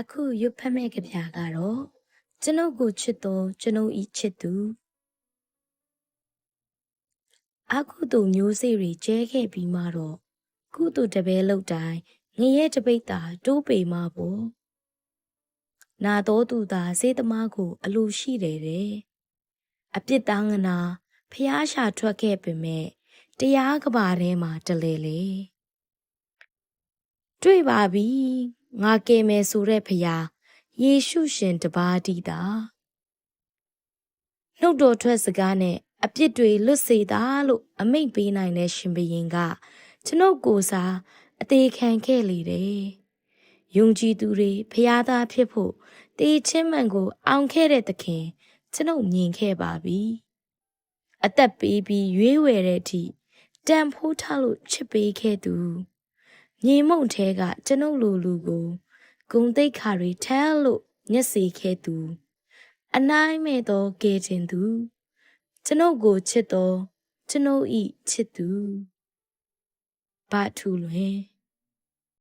အခုရွတ်ဖတ်မဲ့ကြပြကတော့ကျွန်ုပ်ကိုချစ်တော်ကျွန်ုပ်ဤချစ်သူအခုတို့မျိုးစေ့တွေကျဲခဲ့ပြီးမှတော့ကုသိုလ်တပဲလောက်တိုင်းငရဲတပိတ်တာတိုးပေမှာပေါ့နာတော်သူသာစေသမားကို အလိုရှိတယ်တဲ့အပြစ်သားငနာဖျားရှာထွက်ခဲ့ပေမဲ့တရားကဘာထဲမှာတလဲလေတွေ့ပါပြီ ငါကယ်မယ်ဆိုတဲ့ဖျားယေရှုရှင်တပါးတည်းတာနှုတ်တော်ထွက်စကားနဲ့အပြစ်တွေလွတ်စေတာလို့အမိန့်ပေးနိုင်တဲ့ရှင်ဘရင်ကကျွန်ုပ်ကိုယ်စားအသေးခံခဲ့လေတယ်။ယုံကြည်သူတွေဖျားသားဖြစ်ဖို့တေးချင်းမှန်ကို အောင်ခဲ့တဲ့သခင်ကျွန်ုပ်မြင်ခဲ့ပါပြီ။အသက်ပေးပြီးရွေးဝယ်တဲ့အထိတန်ဖိုးထားလို့ချစ်ပေးခဲ့သူ ညီမုံထဲကကျွန်ုပ်လူလူကိုဂုံတိတ်ခါတွေထမ်းလို့ညက်စီခဲ့သူ အနိုင်မဲ့သောကဲခြင်းသူ ကျွန်ုပ်ကိုချစ်တော်ကျွန်ုပ်ဤချစ်သူဘာထူလွင်